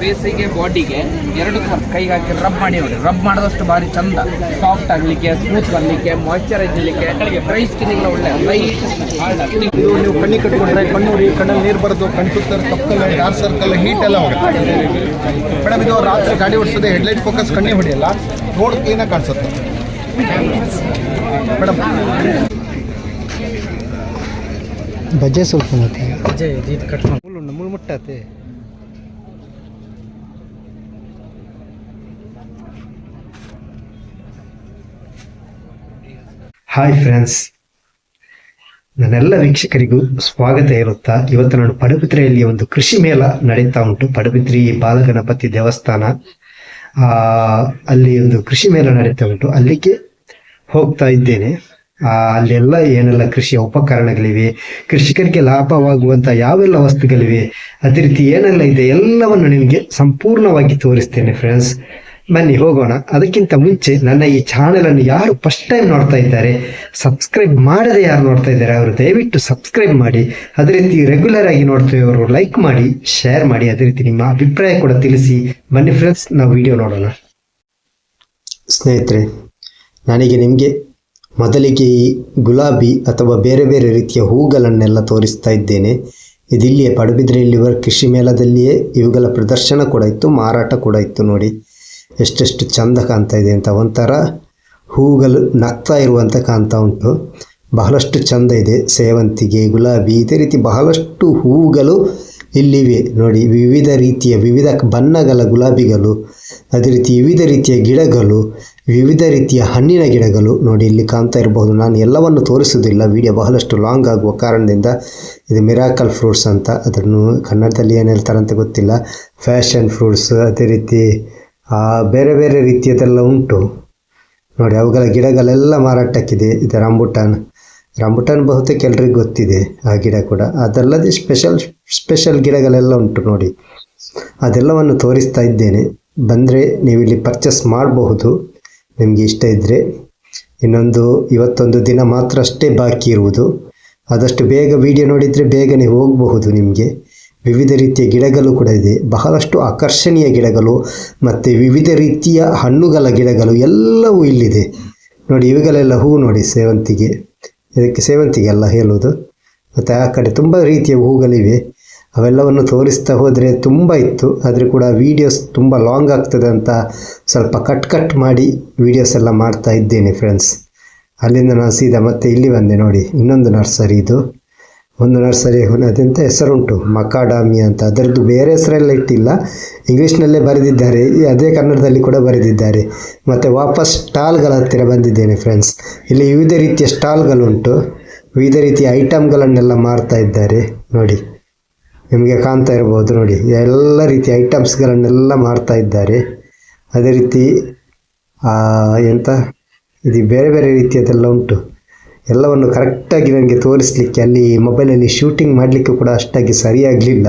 ಫೇಸಿಗೆ ಬಾಡಿಗೆ ಎರಡು ಕೈಗೆ ಹಾಕಿ ರಬ್ ಮಾಡಿ ನೋಡಿ ರಬ್ ಮಾಡಿದಷ್ಟು ಭಾರಿ ಚಂದ ಸಾಫ್ಟ್ ಆಗಲಿಕ್ಕೆ ಸ್ಮೂತ್ ಬರಲಿಕ್ಕೆ ಮಾಯ್ಚರೈಸ್ ಇರಲಿಕ್ಕೆ ಡ್ರೈ ಸ್ಕಿನ್ಗೆಲ್ಲ ಒಳ್ಳೆ ಲೈಟ್ ಇದು ನೀವು ಕಣ್ಣಿ ಕಟ್ಕೊಂಡ್ರೆ ಕಣ್ಣು ಕಣ್ಣಲ್ಲಿ ನೀರು ಬರೋದು ಕಣ್ಣು ಸುತ್ತ ತಪ್ಪಲ್ಲ ಡಾರ್ಕ್ ಸರ್ಕಲ್ ಹೀಟ್ ಎಲ್ಲ ಹೋಗುತ್ತೆ. ಮೇಡಮ್ ಇದು ರಾತ್ರಿ ಗಾಡಿ ಓಡಿಸೋದೆ ಹೆಡ್ಲೈಟ್ ಫೋಕಸ್ ಕಣ್ಣಿ ಹೊಡೆಯಲ್ಲ ರೋಡ್ ಕ್ಲೀನಾಗಿ ಕಾಣಿಸುತ್ತೆ. ಮೇಡಮ್ ಬಜೆ ಸ್ವಲ್ಪ ಮತ್ತೆ ಬಜೆ ಇದು ಕಟ್ ಮಾಡಿ ಮುಳ್ಳು ಮುಳ್ಳು ಮುಟ್ಟಾತೆ ಹಾಯ್ ಫ್ರೆಂಡ್ಸ್ ನನ್ನೆಲ್ಲ ವೀಕ್ಷಕರಿಗೂ ಸ್ವಾಗತ ಇರುತ್ತಾ. ಇವತ್ತು ನಾನು ಪಡುಬಿತ್ರೆಯಲ್ಲಿ ಒಂದು ಕೃಷಿ ಮೇಳ ನಡೀತಾ ಉಂಟು. ಪಡುಬಿದ್ರಿ ಬಾಲಗಣಪತಿ ದೇವಸ್ಥಾನ. ಆ, ಅಲ್ಲಿ ಒಂದು ಕೃಷಿ ಮೇಳ ನಡೀತಾ ಉಂಟು. ಅಲ್ಲಿಗೆ ಹೋಗ್ತಾ ಇದ್ದೇನೆ. ಆ, ಅಲ್ಲೆಲ್ಲ ಏನೆಲ್ಲ ಕೃಷಿಯ ಉಪಕರಣಗಳಿವೆ ಕೃಷಿಕರಿಗೆ ಲಾಭವಾಗುವಂತ ಯಾವೆಲ್ಲ ವಸ್ತುಗಳಿವೆ ಅದೇ ರೀತಿ ಏನೆಲ್ಲ ಇದೆ ಎಲ್ಲವನ್ನು ನಿಮಗೆ ಸಂಪೂರ್ಣವಾಗಿ ತೋರಿಸ್ತೇನೆ ಫ್ರೆಂಡ್ಸ್ ಬನ್ನಿ ಹೋಗೋಣ. ಅದಕ್ಕಿಂತ ಮುಂಚೆ ನನ್ನ ಈ ಚಾನೆಲ್ ಅನ್ನು ಯಾರು ಫಸ್ಟ್ ಟೈಮ್ ನೋಡ್ತಾ ಇದ್ದಾರೆ ಸಬ್ಸ್ಕ್ರೈಬ್ ಮಾಡದೆ ಯಾರು ನೋಡ್ತಾ ಇದ್ದಾರೆ, ಅವರು ದಯವಿಟ್ಟು ಸಬ್ಸ್ಕ್ರೈಬ್ ಮಾಡಿ. ಅದೇ ರೀತಿ ರೆಗ್ಯುಲರ್ ಆಗಿ ನೋಡ್ತಿರೋರು ಲೈಕ್ ಮಾಡಿ ಶೇರ್ ಮಾಡಿ. ಅದೇ ರೀತಿ ನಿಮ್ಮ ಅಭಿಪ್ರಾಯ ಕೂಡ ತಿಳಿಸಿ. ಬನ್ನಿ ಫ್ರೆಂಡ್ಸ್ ನಾವು ವಿಡಿಯೋ ನೋಡೋಣ. ಸ್ನೇಹಿತರೆ, ನನಗೆ ನಿಮಗೆ ಮೊದಲಿಗೆ ಈ ಗುಲಾಬಿ ಅಥವಾ ಬೇರೆ ಬೇರೆ ರೀತಿಯ ಹೂಗಳನ್ನೆಲ್ಲ ತೋರಿಸ್ತಾ ಇದ್ದೇನೆ. ಇದಿಲ್ಲಿಯೇ ಪಡುಬಿದ್ರೆಯಲ್ಲಿ ಬರೋ ಕೃಷಿ ಮೇಳದಲ್ಲಿಯೇ ಇವುಗಳ ಪ್ರದರ್ಶನ ಕೂಡ ಇತ್ತು, ಮಾರಾಟ ಕೂಡ ಇತ್ತು ನೋಡಿ. ಎಷ್ಟೆಷ್ಟು ಚಂದ ಕಾಣ್ತಾ ಇದೆ ಅಂತ ಒಂಥರ ಹೂಗಳು ನಗ್ತಾ ಇರುವಂಥ ಕಾಣ್ತಾ ಉಂಟು. ಬಹಳಷ್ಟು ಚಂದ ಇದೆ, ಸೇವಂತಿಗೆ, ಗುಲಾಬಿ, ಇದೇ ರೀತಿ ಬಹಳಷ್ಟು ಹೂಗಳು ಇಲ್ಲಿವೆ. ನೋಡಿ, ವಿವಿಧ ರೀತಿಯ, ವಿವಿಧ ಬಣ್ಣಗಳ ಗುಲಾಬಿಗಳು, ಅದೇ ರೀತಿ ವಿವಿಧ ರೀತಿಯ ಗಿಡಗಳು, ವಿವಿಧ ರೀತಿಯ ಹಣ್ಣಿನ ಗಿಡಗಳು ನೋಡಿ ಇಲ್ಲಿ ಕಾಣ್ತಾ ಇರಬಹುದು. ನಾನು ಎಲ್ಲವನ್ನು ತೋರಿಸುವುದಿಲ್ಲ ವಿಡಿಯೋ ಬಹಳಷ್ಟು ಲಾಂಗ್ ಆಗುವ ಕಾರಣದಿಂದ. ಇದು ಮಿರಾಕಲ್ ಫ್ರೂಟ್ಸ್ ಅಂತ, ಅದನ್ನು ಕನ್ನಡದಲ್ಲಿ ಏನು ಹೇಳ್ತಾರಂತ ಗೊತ್ತಿಲ್ಲ. ಫ್ಯಾಷನ್ ಫ್ರೂಟ್ಸ್ ಅದೇ ರೀತಿ ಬೇರೆ ಬೇರೆ ರೀತಿಯದೆಲ್ಲ ಉಂಟು. ನೋಡಿ, ಅವುಗಳ ಗಿಡಗಳೆಲ್ಲ ಮಾರಾಟಕ್ಕಿದೆ. ಇದು ರಾಂಬುಟಾನ್. ರಾಂಬುಟಾನ್ ಬಹುತೇಕ ಎಲ್ರಿಗೂ ಗೊತ್ತಿದೆ, ಆ ಗಿಡ ಕೂಡ. ಅದಲ್ಲದೆ ಸ್ಪೆಷಲ್ ಸ್ಪೆಷಲ್ ಗಿಡಗಳೆಲ್ಲ ಉಂಟು ನೋಡಿ. ಅದೆಲ್ಲವನ್ನು ತೋರಿಸ್ತಾ ಇದ್ದೇನೆ. ಬಂದರೆ ನೀವು ಇಲ್ಲಿ ಪರ್ಚೇಸ್ ಮಾಡಬಹುದು. ನಿಮಗೆ ಇಷ್ಟ ಇದ್ದರೆ ಇನ್ನೊಂದು ಇವತ್ತೊಂದು ದಿನ ಮಾತ್ರ ಅಷ್ಟೇ ಬಾಕಿ ಇರುವುದು. ಆದಷ್ಟು ಬೇಗ ವಿಡಿಯೋ ನೋಡಿದರೆ ಬೇಗನೆ ಹೋಗಬಹುದು ನಿಮಗೆ. ವಿವಿಧ ರೀತಿಯ ಗಿಡಗಳು ಕೂಡ ಇದೆ. ಬಹಳಷ್ಟು ಆಕರ್ಷಣೀಯ ಗಿಡಗಳು ಮತ್ತು ವಿವಿಧ ರೀತಿಯ ಹಣ್ಣುಗಳ ಗಿಡಗಳು ಎಲ್ಲವೂ ಇಲ್ಲಿದೆ. ನೋಡಿ, ಇವುಗಳೆಲ್ಲ ಹೂ ನೋಡಿ, ಸೇವಂತಿಗೆ. ಇದಕ್ಕೆ ಸೇವಂತಿಗೆ ಅಲ್ಲ ಹೇಳುವುದು. ಮತ್ತು ಆ ಕಡೆ ತುಂಬ ರೀತಿಯ ಹೂಗಳಿವೆ. ಅವೆಲ್ಲವನ್ನು ತೋರಿಸ್ತಾ ಹೋದರೆ ತುಂಬ ಇತ್ತು. ಆದರೆ ಕೂಡ ವೀಡಿಯೋಸ್ ತುಂಬ ಲಾಂಗ್ ಆಗ್ತದೆ ಅಂತ ಸ್ವಲ್ಪ ಕಟ್ ಕಟ್ ಮಾಡಿ ವೀಡಿಯೋಸ್ ಎಲ್ಲ ಮಾಡ್ತಾ ಇದ್ದೇನೆ ಫ್ರೆಂಡ್ಸ್ ಅಲ್ಲಿಂದ ನಾನು ಸೀದಾ ಮತ್ತೆ ಇಲ್ಲಿ ಬಂದೆ ನೋಡಿ. ಇನ್ನೊಂದು ನರ್ಸರಿ ಇದು. ಒಂದು ನರ್ಸರಿ ಅದೆಂತ ಹೆಸರುಂಟು, ಮಕಾಡಾಮಿ ಅಂತ. ಅದರದ್ದು ಬೇರೆ ಹೆಸರೆಲ್ಲ ಇಟ್ಟಿಲ್ಲ. ಇಂಗ್ಲೀಷ್ನಲ್ಲೇ ಬರೆದಿದ್ದಾರೆ. ಈ ಅದೇ ಕನ್ನಡದಲ್ಲಿ ಕೂಡ ಬರೆದಿದ್ದಾರೆ. ಮತ್ತು ವಾಪಸ್ ಸ್ಟಾಲ್ಗಳ ಹತ್ತಿರ ಬಂದಿದ್ದೇನೆ ಫ್ರೆಂಡ್ಸ್ ಇಲ್ಲಿ ವಿವಿಧ ರೀತಿಯ ಸ್ಟಾಲ್ಗಳುಂಟು. ವಿವಿಧ ರೀತಿಯ ಐಟಮ್ಗಳನ್ನೆಲ್ಲ ಮಾರ್ತಾ ಇದ್ದಾರೆ. ನೋಡಿ, ನಿಮಗೆ ಕಾಣ್ತಾ ಇರ್ಬೋದು ನೋಡಿ. ಎಲ್ಲ ರೀತಿಯ ಐಟಮ್ಸ್ಗಳನ್ನೆಲ್ಲ ಮಾರ್ತಾ ಇದ್ದಾರೆ. ಅದೇ ರೀತಿ ಎಂತ? ಇದು ಬೇರೆ ಬೇರೆ ರೀತಿಯದೆಲ್ಲ ಉಂಟು. ಎಲ್ಲವನ್ನು ಕರೆಕ್ಟಾಗಿ ನನಗೆ ತೋರಿಸ್ಲಿಕ್ಕೆ ಅಲ್ಲಿ ಮೊಬೈಲಲ್ಲಿ ಶೂಟಿಂಗ್ ಮಾಡಲಿಕ್ಕೆ ಕೂಡ ಅಷ್ಟಾಗಿ ಸರಿಯಾಗಲಿಲ್ಲ.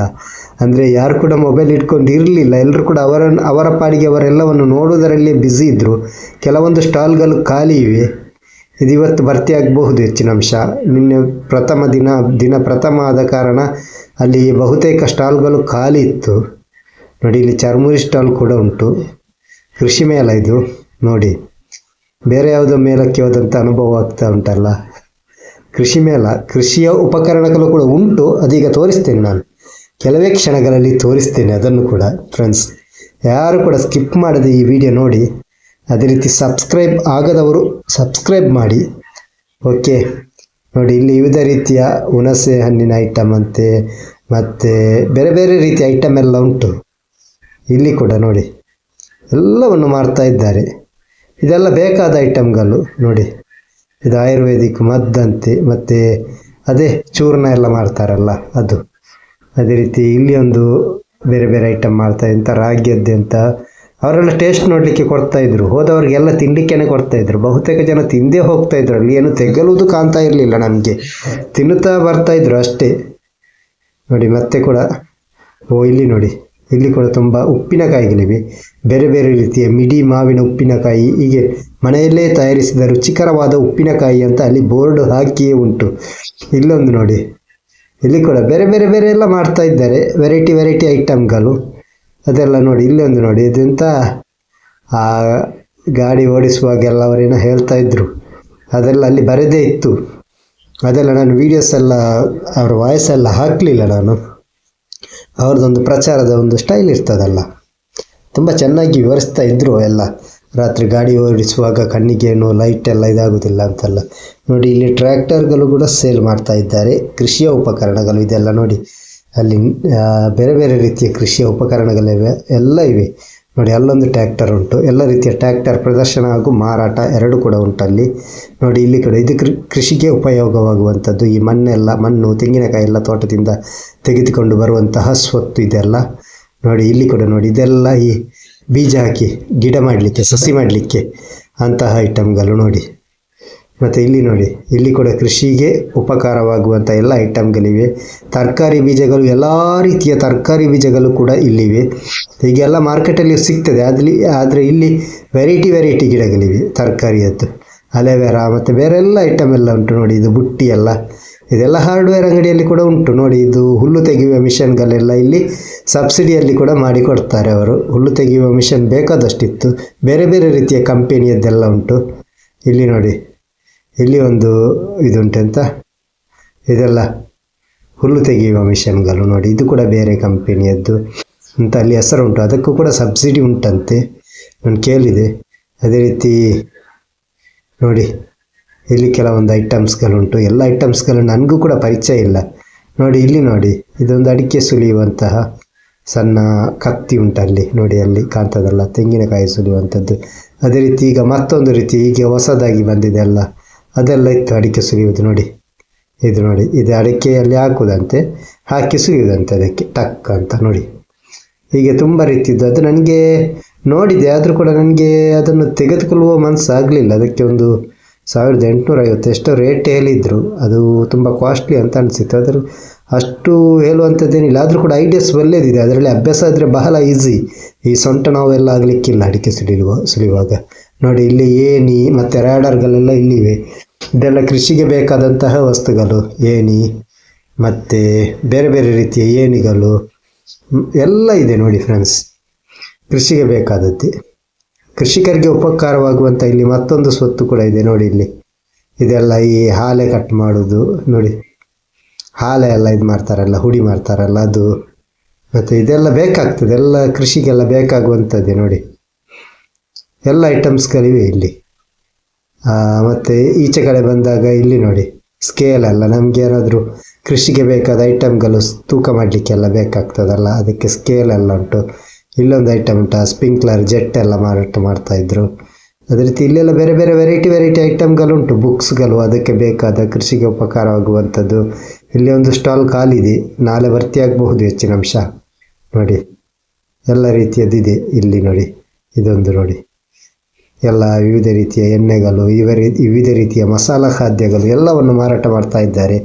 ಅಂದರೆ ಯಾರು ಕೂಡ ಮೊಬೈಲ್ ಇಟ್ಕೊಂಡು ಇರಲಿಲ್ಲ ಎಲ್ಲರೂ ಕೂಡ ಅವರ ಅವರ ಪಾಡಿಗೆ ಅವರೆಲ್ಲವನ್ನು ನೋಡುವುದರಲ್ಲೇ ಬ್ಯುಸಿ ಇದ್ದರು ಕೆಲವೊಂದು ಸ್ಟಾಲ್ಗಳು ಖಾಲಿ ಇವೆ. ಇದು ಇವತ್ತು ಭರ್ತಿ ಆಗಬಹುದು ಹೆಚ್ಚಿನ ಅಂಶ. ನಿನ್ನೆ ಪ್ರಥಮ ದಿನ ದಿನ ಪ್ರಥಮ ಆದ ಕಾರಣ ಅಲ್ಲಿ ಬಹುತೇಕ ಸ್ಟಾಲ್ಗಳು ಖಾಲಿ ಇತ್ತು. ನೋಡಿ, ಇಲ್ಲಿ ಚರ್ಮುರಿ ಸ್ಟಾಲ್ ಕೂಡ ಉಂಟು. ಕೃಷಿ ಮೇಳ ಇದು. ನೋಡಿ, ಬೇರೆ ಯಾವುದೋ ಮೇಲಕ್ಕೆ ಹೋದಂಥ ಅನುಭವ ಆಗ್ತಾ ಉಂಟಲ್ಲ. ಕೃಷಿ ಮೇಳ, ಕೃಷಿಯ ಉಪಕರಣಗಳು ಕೂಡ ಉಂಟು, ಅದೀಗ ತೋರಿಸ್ತೇನೆ ನಾನು. ಕೆಲವೇ ಕ್ಷಣಗಳಲ್ಲಿ ತೋರಿಸ್ತೇನೆ, ಅದನ್ನು ಕೂಡ ಫ್ರೆಂಡ್ಸ್ ಯಾರು ಕೂಡ ಸ್ಕಿಪ್ ಮಾಡದೆ ಈ ವಿಡಿಯೋ ನೋಡಿ, ಅದೇ ರೀತಿ ಸಬ್ಸ್ಕ್ರೈಬ್ ಆಗದವರು ಸಬ್ಸ್ಕ್ರೈಬ್ ಮಾಡಿ. ಓಕೆ ನೋಡಿ, ಇಲ್ಲಿ ವಿವಿಧ ರೀತಿಯ ಹುಣಸೆ ಹಣ್ಣಿನ ಐಟಮ್ ಅಂತೆ, ಮತ್ತು ಬೇರೆ ಬೇರೆ ರೀತಿಯ ಐಟಮ್ ಎಲ್ಲ ಉಂಟು. ಇಲ್ಲಿ ಕೂಡ ನೋಡಿ, ಎಲ್ಲವನ್ನು ಮಾರ್ತಾ ಇದ್ದಾರೆ. ಇದೆಲ್ಲ ಬೇಕಾದ ಐಟಮ್ಗಳು ನೋಡಿ. ಇದು ಆಯುರ್ವೇದಿಕ್ ಮದ್ದಂತೆ, ಮತ್ತು ಅದೇ ಚೂರ್ಣ ಎಲ್ಲ ಮಾಡ್ತಾರಲ್ಲ ಅದು. ಅದೇ ರೀತಿ ಇಲ್ಲಿ ಒಂದು ಬೇರೆ ಬೇರೆ ಐಟಮ್ ಮಾಡ್ತಾ ಇಂಥ ರಾಗಿಯದ್ದೆ ಅಂತ. ಅವರೆಲ್ಲ ಟೇಸ್ಟ್ ನೋಡಲಿಕ್ಕೆ ಕೊಡ್ತಾ ಇದ್ರು. ಹೋದವ್ರಿಗೆಲ್ಲ ಕೊಡ್ತಾ ಇದ್ರು. ಬಹುತೇಕ ಜನ ತಿಂದೇ ಹೋಗ್ತಾ ಇದ್ರು. ಅಲ್ಲಿ ಏನು ತೆಗಲುವುದು ಕಾಣ್ತಾ ಇರಲಿಲ್ಲ ನಮಗೆ. ತಿನ್ನುತ್ತಾ ಬರ್ತಾ ಇದ್ರು ಅಷ್ಟೇ. ನೋಡಿ, ಮತ್ತೆ ಕೂಡ. ಓ, ಇಲ್ಲಿ ನೋಡಿ. ಇಲ್ಲಿ ಕೂಡ ತುಂಬ ಉಪ್ಪಿನಕಾಯಿಗಳಿವೆ ಬೇರೆ ಬೇರೆ ರೀತಿಯ ಮಿಡಿ ಮಾವಿನ ಉಪ್ಪಿನಕಾಯಿ ಹೀಗೆ ಮನೆಯಲ್ಲೇ ತಯಾರಿಸಿದ ರುಚಿಕರವಾದ ಉಪ್ಪಿನಕಾಯಿ ಅಂತ ಅಲ್ಲಿ ಬೋರ್ಡ್ ಹಾಕಿಯೇ ಉಂಟು. ಇಲ್ಲೊಂದು ನೋಡಿ. ಇಲ್ಲಿ ಕೂಡ ಬೇರೆ ಬೇರೆ ಬೇರೆ ಎಲ್ಲ ಮಾಡ್ತಾ ಇದ್ದಾರೆ. ವೆರೈಟಿ ವೆರೈಟಿ ಐಟಮ್ಗಳು ಅದೆಲ್ಲ ನೋಡಿ, ಇಲ್ಲೊಂದು ನೋಡಿ. ಇದೆಂತ? ಆ ಗಾಡಿ ಓಡಿಸುವಾಗೆಲ್ಲ ಅವರೇನ ಹೇಳ್ತಾ ಇದ್ರು. ಅದೆಲ್ಲ ಅಲ್ಲಿ ಬರದೇ ಇತ್ತು. ಅದೆಲ್ಲ ನಾನು ವೀಡಿಯೋಸ್ ಎಲ್ಲ, ಅವರ ವಾಯ್ಸ್ ಎಲ್ಲ ಹಾಕಲಿಲ್ಲ ನಾನು. ಅವ್ರದ್ದೊಂದು ಪ್ರಚಾರದ ಒಂದು ಸ್ಟೈಲ್ ಇರ್ತದಲ್ಲ. ತುಂಬ ಚೆನ್ನಾಗಿ ವಿವರಿಸ್ತಾ ಇದ್ದರು ಎಲ್ಲ. ರಾತ್ರಿ ಗಾಡಿ ಓಡಿಸುವಾಗ ಕಣ್ಣಿಗೇನು ಲೈಟ್ ಎಲ್ಲ ಇದಾಗೋದಿಲ್ಲ ಅಂತೆಲ್ಲ. ನೋಡಿ, ಇಲ್ಲಿ ಟ್ರ್ಯಾಕ್ಟರ್ಗಳು ಕೂಡ ಸೇಲ್ ಮಾಡ್ತಾ ಇದ್ದಾರೆ. ಕೃಷಿಯ ಉಪಕರಣಗಳು ಇದೆಲ್ಲ ನೋಡಿ. ಅಲ್ಲಿ ಬೇರೆ ಬೇರೆ ರೀತಿಯ ಕೃಷಿಯ ಉಪಕರಣಗಳಿವೆ ಎಲ್ಲ ಇವೆ. ನೋಡಿ, ಅಲ್ಲೊಂದು ಟ್ರ್ಯಾಕ್ಟರ್ ಉಂಟು. ಎಲ್ಲ ರೀತಿಯ ಟ್ರ್ಯಾಕ್ಟರ್ ಪ್ರದರ್ಶನ ಹಾಗೂ ಮಾರಾಟ ಎರಡು ಕೂಡ ಉಂಟಲ್ಲಿ ನೋಡಿ, ಇಲ್ಲಿ ಕೂಡ ಇದು ಕೃಷಿಗೆ ಉಪಯೋಗವಾಗುವಂಥದ್ದು. ಈ ಮಣ್ಣೆಲ್ಲ, ಮಣ್ಣು, ತೆಂಗಿನಕಾಯಿ ಎಲ್ಲ ತೋಟದಿಂದ ತೆಗೆದುಕೊಂಡು ಬರುವಂತಹ ಸ್ವತ್ತು ಇದೆಲ್ಲ. ನೋಡಿ, ಇಲ್ಲಿ ಕೂಡ ನೋಡಿ, ಇದೆಲ್ಲ ಈ ಬೀಜ ಹಾಕಿ ಗಿಡ ಮಾಡಲಿಕ್ಕೆ, ಸಸಿ ಮಾಡಲಿಕ್ಕೆ ಅಂತಹ ಐಟಮ್ಗಳು ನೋಡಿ. ಮತ್ತು ಇಲ್ಲಿ ನೋಡಿ, ಇಲ್ಲಿ ಕೂಡ ಕೃಷಿಗೆ ಉಪಕಾರವಾಗುವಂಥ ಎಲ್ಲ ಐಟಮ್ಗಳಿವೆ ತರಕಾರಿ ಬೀಜಗಳು, ಎಲ್ಲ ರೀತಿಯ ತರಕಾರಿ ಬೀಜಗಳು ಕೂಡ ಇಲ್ಲಿವೆ. ಹೀಗೆಲ್ಲ ಮಾರ್ಕೆಟಲ್ಲಿ ಸಿಗ್ತದೆ ಅದಲ್ಲಿ ಆದರೆ ಇಲ್ಲಿ ವೆರೈಟಿ ವೆರೈಟಿ ಗಿಡಗಳಿವೆ ತರಕಾರಿಯದ್ದು ಅಲೆವೆರಾ ಮತ್ತು ಬೇರೆ ಎಲ್ಲ ಐಟಮ್ ಎಲ್ಲ ಉಂಟು ನೋಡಿ, ಇದು ಬುಟ್ಟಿ ಎಲ್ಲ. ಇದೆಲ್ಲ ಹಾರ್ಡ್ವೇರ್ ಅಂಗಡಿಯಲ್ಲಿ ಕೂಡ ಉಂಟು ನೋಡಿ, ಇದು ಹುಲ್ಲು ತೆಗೆಯುವ ಮಿಷನ್ಗಳೆಲ್ಲ ಇಲ್ಲಿ ಸಬ್ಸಿಡಿಯಲ್ಲಿ ಕೂಡ ಮಾಡಿಕೊಡ್ತಾರೆ ಅವರು. ಹುಲ್ಲು ತೆಗೆಯುವ ಮಿಷನ್ ಬೇಕಾದಷ್ಟಿತ್ತು. ಬೇರೆ ಬೇರೆ ರೀತಿಯ ಕಂಪೆನಿಯದ್ದೆಲ್ಲ ಉಂಟು. ಇಲ್ಲಿ ನೋಡಿ ಇಲ್ಲಿ ಒಂದು ಇದುಂಟಂತ? ಇದೆಲ್ಲ ಹುಲ್ಲು ತೆಗೆಯುವ ಮಿಷನ್ಗಳು ನೋಡಿ, ಇದು ಕೂಡ ಬೇರೆ ಕಂಪೆನಿಯದ್ದು. ಅಂತ ಅಲ್ಲಿ ಹೆಸರು ಉಂಟು ಅದಕ್ಕೂ ಕೂಡ ಸಬ್ಸಿಡಿ ಉಂಟಂತೆ. ನಾನು ಕೇಳಿದೆ, ಅದೇ ರೀತಿ ನೋಡಿ, ಇಲ್ಲಿ ಕೆಲವೊಂದು ಐಟಮ್ಸ್ಗಳುಂಟು. ಎಲ್ಲ ಐಟಮ್ಸ್ಗಳು ನನಗೂ ಕೂಡ ಪರಿಚಯ ಇಲ್ಲ. ನೋಡಿ, ಇಲ್ಲಿ ನೋಡಿ, ಇದೊಂದು ಅಡಿಕೆ ಸುಲಿಯುವಂತಹ ಸಣ್ಣ ಕತ್ತಿ ಉಂಟು ಅಲ್ಲಿ ನೋಡಿ, ಅಲ್ಲಿ ಕಾಣ್ತದಲ್ಲ, ತೆಂಗಿನಕಾಯಿ ಸುಲಿಯುವಂಥದ್ದು. ಅದೇ ರೀತಿ ಈಗ ಮತ್ತೊಂದು ರೀತಿ ಈಗ ಹೊಸದಾಗಿ ಬಂದಿದೆ ಅಲ್ಲ. ಅದೆಲ್ಲ ಇತ್ತು, ಅಡಿಕೆ ಸುರಿಯುವುದು ನೋಡಿ. ಇದು ನೋಡಿ, ಇದು ಅಡಿಕೆಯಲ್ಲಿ ಹಾಕುವುದಂತೆ, ಹಾಕಿ ಸುಗಿಯುವುದಂತೆ ಅದಕ್ಕೆ ಟಕ್ ಅಂತ ನೋಡಿ. ಹೀಗೆ ತುಂಬ ರೀತಿಯಿದ್ದು, ಅದು ನನಗೆ ನೋಡಿದೆ, ಆದರೂ ಕೂಡ ನನಗೆ ಅದನ್ನು ತೆಗೆದುಕೊಳ್ಳುವ ಮನಸ್ಸಾಗಲಿಲ್ಲ. ಅದಕ್ಕೆ ಒಂದು ಸಾವಿರದ ಎಂಟುನೂರ ಐವತ್ತು ಎಷ್ಟೋ ರೇಟ್ ಹೇಳಿದರು. ಅದು ತುಂಬ ಕಾಸ್ಟ್ಲಿ ಅಂತ ಅನಿಸಿತ್ತು. ಆದರೂ ಅಷ್ಟು ಹೇಳುವಂಥದ್ದೇನಿಲ್ಲ. ಆದರೂ ಕೂಡ ಐಡಿಯಾಸ್ ಒಳ್ಳೆಯದಿದೆ ಅದರಲ್ಲಿ ಅಭ್ಯಾಸ ಆದರೆ ಬಹಳ ಈಸಿ ಈ ಸೊಂಟ ನೋವೆಲ್ಲ ಆಗಲಿಕ್ಕಿಲ್ಲ ಅಡಿಕೆ ಸುಲಿಯುವ, ಸುಲಿಯುವಾಗ. ನೋಡಿ, ಇಲ್ಲಿ ಏನಿ ಮತ್ತು ರ್ಯಾಡರ್ಗಳೆಲ್ಲ ಇಲ್ಲಿವೆ. ಇದೆಲ್ಲ ಕೃಷಿಗೆ ಬೇಕಾದಂತಹ ವಸ್ತುಗಳು. ಏನಿ ಮತ್ತು ಬೇರೆ ಬೇರೆ ರೀತಿಯ ಏನಿಗಳು ಎಲ್ಲ ಇದೆ ನೋಡಿ ಫ್ರೆಂಡ್ಸ್ ಕೃಷಿಗೆ ಬೇಕಾದದ್ದೇ. ಕೃಷಿಕರಿಗೆ ಉಪಕಾರವಾಗುವಂಥ ಇಲ್ಲಿ ಮತ್ತೊಂದು ಸ್ವತ್ತು ಕೂಡ ಇದೆ ನೋಡಿ ಇಲ್ಲಿ. ಇದೆಲ್ಲ ಈ ಹಾಲೆ ಕಟ್ ಮಾಡೋದು. ನೋಡಿ, ಹಾಲೆ ಎಲ್ಲ ಇದು ಮಾಡ್ತಾರಲ್ಲ, ಹುಡಿ ಮಾಡ್ತಾರಲ್ಲ ಅದು. ಮತ್ತು ಇದೆಲ್ಲ ಬೇಕಾಗ್ತದೆ. ಎಲ್ಲ ಕೃಷಿಗೆಲ್ಲ ಬೇಕಾಗುವಂಥದ್ದೇ ನೋಡಿ. ಎಲ್ಲ ಐಟಮ್ಸ್ಗಳಿವೆ ಇಲ್ಲಿ. ಮತ್ತು ಈಚೆ ಕಡೆ ಬಂದಾಗ ಇಲ್ಲಿ ನೋಡಿ ಸ್ಕೇಲ್ ಅಲ್ಲ, ನಮಗೆ ಏನಾದರೂ ಕೃಷಿಗೆ ಬೇಕಾದ ಐಟಮ್ಗಳು ತೂಕ ಮಾಡಲಿಕ್ಕೆಲ್ಲ ಬೇಕಾಗ್ತದಲ್ಲ, ಅದಕ್ಕೆ ಸ್ಕೇಲ್ ಎಲ್ಲ ಉಂಟು. ಇಲ್ಲೊಂದು ಐಟಮ್ ಉಂಟು ಸ್ಪಿಂಕ್ಲರ್ ಜೆಟ್ ಎಲ್ಲ ಮಾರಾಟ ಮಾಡ್ತಾ ಇದ್ರು. ಅದೇ ರೀತಿ ಇಲ್ಲೆಲ್ಲ ಬೇರೆ ಬೇರೆ ವೆರೈಟಿ ವೆರೈಟಿ ಐಟಮ್ಗಳು ಉಂಟು ಬುಕ್ಸ್ಗಳು ಅದಕ್ಕೆ ಬೇಕಾದ ಕೃಷಿಗೆ ಉಪಕಾರವಾಗುವಂಥದ್ದು ಇಲ್ಲಿ ಒಂದು ಸ್ಟಾಲ್ ಖಾಲಿದೆ ನಾಳೆ ಭರ್ತಿ ಆಗಬಹುದು ಹೆಚ್ಚಿನ ಅಂಶ. ನೋಡಿ, ಎಲ್ಲ ರೀತಿಯದ್ದು ಇದೆ ಇಲ್ಲಿ ನೋಡಿ, ಇದೊಂದು ನೋಡಿ. ಎಲ್ಲ ವಿವಿಧ ರೀತಿಯ ಎಣ್ಣೆಗಳು ಇವ ರೀ- ವಿವಿಧ ರೀತಿಯ ಮಸಾಲ ಖಾದ್ಯಗಳು ಎಲ್ಲವನ್ನು ಮಾರಾಟ ಮಾಡ್ತಾ ಇದ್ದಾರೆ.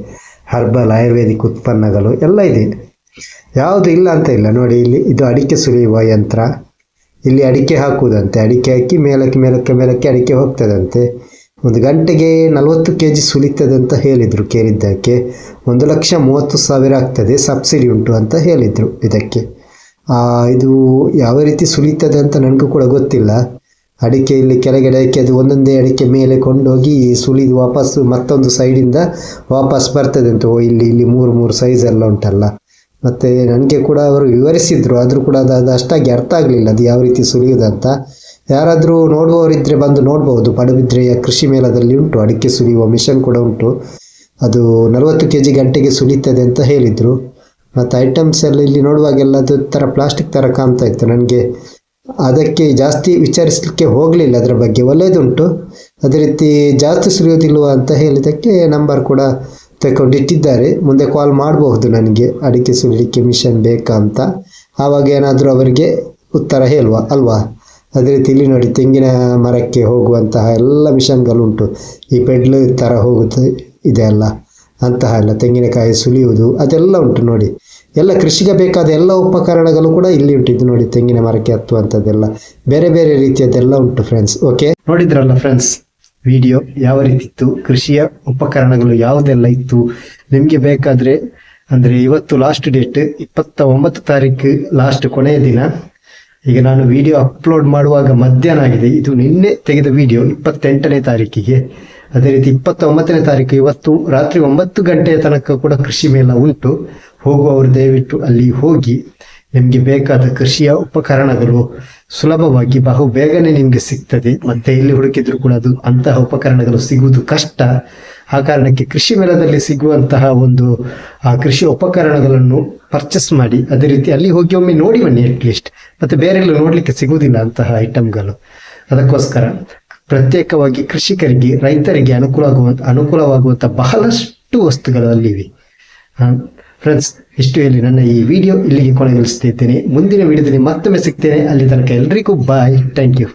ಹರ್ಬಲ್, ಆಯುರ್ವೇದಿಕ್ ಉತ್ಪನ್ನಗಳು ಎಲ್ಲ ಇದೆ. ಯಾವುದು ಇಲ್ಲ ಅಂತ ಇಲ್ಲ. ನೋಡಿ, ಇಲ್ಲಿ ಇದು ಅಡಿಕೆ ಸುಲಿಯುವ ಯಂತ್ರ. ಇಲ್ಲಿ ಅಡಿಕೆ ಹಾಕುವುದಂತೆ. ಅಡಿಕೆ ಹಾಕಿ ಮೇಲಕ್ಕೆ ಮೇಲಕ್ಕೆ ಮೇಲಕ್ಕೆ ಅಡಿಕೆ ಹೋಗ್ತದಂತೆ. ಒಂದು ಗಂಟೆಗೆ ನಲವತ್ತು ಕೆ ಜಿ ಸುಲಿತದೆ ಅಂತ ಹೇಳಿದರು ಕೇಳಿದ್ದಕ್ಕೆ. ಒಂದು ಲಕ್ಷ ಮೂವತ್ತು ಸಾವಿರ ಆಗ್ತದೆ ಸಬ್ಸಿಡಿ ಉಂಟು ಅಂತ ಹೇಳಿದರು ಇದಕ್ಕೆ. ಇದು ಯಾವ ರೀತಿ ಸುಲಿತದೆ ಅಂತ ನನಗೂ ಕೂಡ ಗೊತ್ತಿಲ್ಲ. ಅಡಿಕೆ ಇಲ್ಲಿ ಕೆಳಗಡೆ ಅದು ಒಂದೊಂದೇ ಅಡಿಕೆ ಮೇಲೆ ಕೊಂಡೋಗಿ ಸುಲಿದು ವಾಪಸ್ಸು ಮತ್ತೊಂದು ಸೈಡಿಂದ ವಾಪಸ್ ಬರ್ತದೆ ಅಂತ. ಓ, ಇಲ್ಲಿ ಇಲ್ಲಿ ಮೂರು ಮೂರು ಸೈಜ್ ಎಲ್ಲ ಉಂಟಲ್ಲ. ಮತ್ತು ನನಗೆ ಕೂಡ ಅವರು ವಿವರಿಸಿದ್ರು, ಆದರೂ ಕೂಡ ಅದು ಅದು ಅಷ್ಟಾಗಿ ಅರ್ಥ ಆಗಲಿಲ್ಲ ಅದು ಯಾವ ರೀತಿ ಸುಲಿಯುವುದಂತ. ಯಾರಾದರೂ ನೋಡುವವರಿದ್ದರೆ ಬಂದು ನೋಡ್ಬೋದು. ಪಡುಬಿದ್ರೆಯ ಕೃಷಿ ಮೇಳದಲ್ಲಿ ಉಂಟು, ಅಡಿಕೆ ಸುಲಿಯುವ ಮಿಷನ್ ಕೂಡ ಉಂಟು. ಅದು ನಲವತ್ತು ಕೆ ಜಿ ಗಂಟೆಗೆ ಸುಲಿತದೆ ಅಂತ ಹೇಳಿದರು. ಮತ್ತು ಐಟಮ್ಸ್ ಎಲ್ಲ ಇಲ್ಲಿ ನೋಡುವಾಗೆಲ್ಲ ಅದು ಥರ ಪ್ಲಾಸ್ಟಿಕ್ ಥರ ಕಾಣ್ತಾ ಇತ್ತು ನನಗೆ. ಅದಕ್ಕೆ ಜಾಸ್ತಿ ವಿಚಾರಿಸಲಿಕ್ಕೆ ಹೋಗಲಿಲ್ಲ ಅದರ ಬಗ್ಗೆ. ಒಳ್ಳೆಯದುಂಟು ಅದೇ ರೀತಿ ಜಾಸ್ತಿ ಸುರಿಯೋದಿಲ್ವ ಅಂತ ಹೇಳಿದ್ದಕ್ಕೆ ನಂಬರ್ ಕೂಡ ತಗೊಂಡಿಟ್ಟಿದ್ದಾರೆ ಮುಂದೆ ಕಾಲ್ ಮಾಡಬಹುದು ನನಗೆ. ಅಡಿಕೆ ಸುರಿಲಿಕ್ಕೆ ಮಿಷನ್ ಬೇಕಾ ಅಂತ. ಆವಾಗ ಏನಾದರೂ ಅವರಿಗೆ ಉತ್ತರ ಹೇಳುವ, ಅಲ್ವಾ? ಅದೇ ರೀತಿ ಇಲ್ಲಿ ನೋಡಿ, ತೆಂಗಿನ ಮರಕ್ಕೆ ಹೋಗುವಂತಹ ಎಲ್ಲ ಮಿಷನ್ಗಳುಂಟು ಈ ಪೆಡ್ಲು ಥರ ಹೋಗುತ್ತೆ, ಇದೆ ಅಲ್ಲ. ಅಂತಹ ಎಲ್ಲ ತೆಂಗಿನಕಾಯಿ ಸುಲಿಯುವುದು ಅದೆಲ್ಲ ಉಂಟು ನೋಡಿ. ಎಲ್ಲ ಕೃಷಿಗೆ ಬೇಕಾದ ಎಲ್ಲ ಉಪಕರಣಗಳು ಕೂಡ ಇಲ್ಲಿ ಉಂಟಿದ್ದು ನೋಡಿ ತೆಂಗಿನ ಮರಕ್ಕೆ ಹತ್ತುವಂಥದ್ದೆಲ್ಲ. ಬೇರೆ ಬೇರೆ ರೀತಿಯದೆಲ್ಲ ಉಂಟು ಫ್ರೆಂಡ್ಸ್ ಓಕೆ ನೋಡಿದ್ರಲ್ಲ ಫ್ರೆಂಡ್ಸ್ ವಿಡಿಯೋ ಯಾವ ರೀತಿ ಇತ್ತು? ಕೃಷಿಯ ಉಪಕರಣಗಳು ಯಾವುದೆಲ್ಲ ಇತ್ತು? ನಿಮಗೆ ಬೇಕಾದರೆ ಅಂದರೆ ಇವತ್ತು ಲಾಸ್ಟ್ ಡೇಟ್ ಇಪ್ಪತ್ತ ಒಂಬತ್ತು ತಾರೀಕು ಲಾಸ್ಟ್ ಕೊನೆಯ ದಿನ. ಈಗ ನಾನು ವಿಡಿಯೋ ಅಪ್ಲೋಡ್ ಮಾಡುವಾಗ ಮಧ್ಯಾಹ್ನ ಆಗಿದೆ. ಇದು ನಿನ್ನೆ ತೆಗೆದ ವಿಡಿಯೋ ಇಪ್ಪತ್ತೆಂಟನೇ ತಾರೀಕಿಗೆ. ಅದೇ ರೀತಿ ಇಪ್ಪತ್ತೊಂಬತ್ತನೇ ತಾರೀಕು ಇವತ್ತು ರಾತ್ರಿ ಒಂಬತ್ತು ಗಂಟೆಯ ತನಕ ಕೂಡ ಕೃಷಿ ಮೇಳ ಉಂಟು. ಹೋಗುವವರು ದಯವಿಟ್ಟು ಅಲ್ಲಿ ಹೋಗಿ ನಿಮಗೆ ಬೇಕಾದ ಕೃಷಿಯ ಉಪಕರಣಗಳು ಸುಲಭವಾಗಿ ಬಹು ಬೇಗನೆ ನಿಮಗೆ ಸಿಗ್ತದೆ. ಮತ್ತೆ ಎಲ್ಲಿ ಹುಡುಕಿದ್ರು ಕೂಡ ಅದು ಅಂತಹ ಉಪಕರಣಗಳು ಸಿಗುವುದು ಕಷ್ಟ. ಆ ಕಾರಣಕ್ಕೆ ಕೃಷಿ ಮೇಳದಲ್ಲಿ ಸಿಗುವಂತಹ ಒಂದು, ಆ ಕೃಷಿ ಉಪಕರಣಗಳನ್ನು ಪರ್ಚೇಸ್ ಮಾಡಿ, ಅದೇ ರೀತಿ ಅಲ್ಲಿ ಹೋಗಿ ಒಮ್ಮೆ ನೋಡಿ ಬನ್ನಿ ಅಟ್ಲೀಸ್ಟ್ ಮತ್ತೆ ಬೇರೆ ನೋಡಲಿಕ್ಕೆ ಸಿಗುವುದಿಲ್ಲ ಅಂತಹ ಐಟಮ್ಗಳು ಅದಕ್ಕೋಸ್ಕರ ಪ್ರತ್ಯೇಕವಾಗಿ ಕೃಷಿಕರಿಗೆ, ರೈತರಿಗೆ ಅನುಕೂಲ ಆಗುವ, ಅನುಕೂಲವಾಗುವಂತ ಬಹಳಷ್ಟು ವಸ್ತುಗಳು ಅಲ್ಲಿವೆ. ಫ್ರೆಂಡ್ಸ್ ಇಷ್ಟು ಹೇಳಿ ನನ್ನ ಈ ವಿಡಿಯೋ ಇಲ್ಲಿಗೆ ಕೊನೆಗೊಳಿಸ್ತಿದ್ದೇನೆ ಮುಂದಿನ ವಿಡಿಯೋದಲ್ಲಿ ಮತ್ತೊಮ್ಮೆ ಸಿಗ್ತೇನೆ. ಅಲ್ಲಿ ತನಕ ಎಲ್ರಿಗೂ ಬಾಯ್ ಥ್ಯಾಂಕ್ ಯು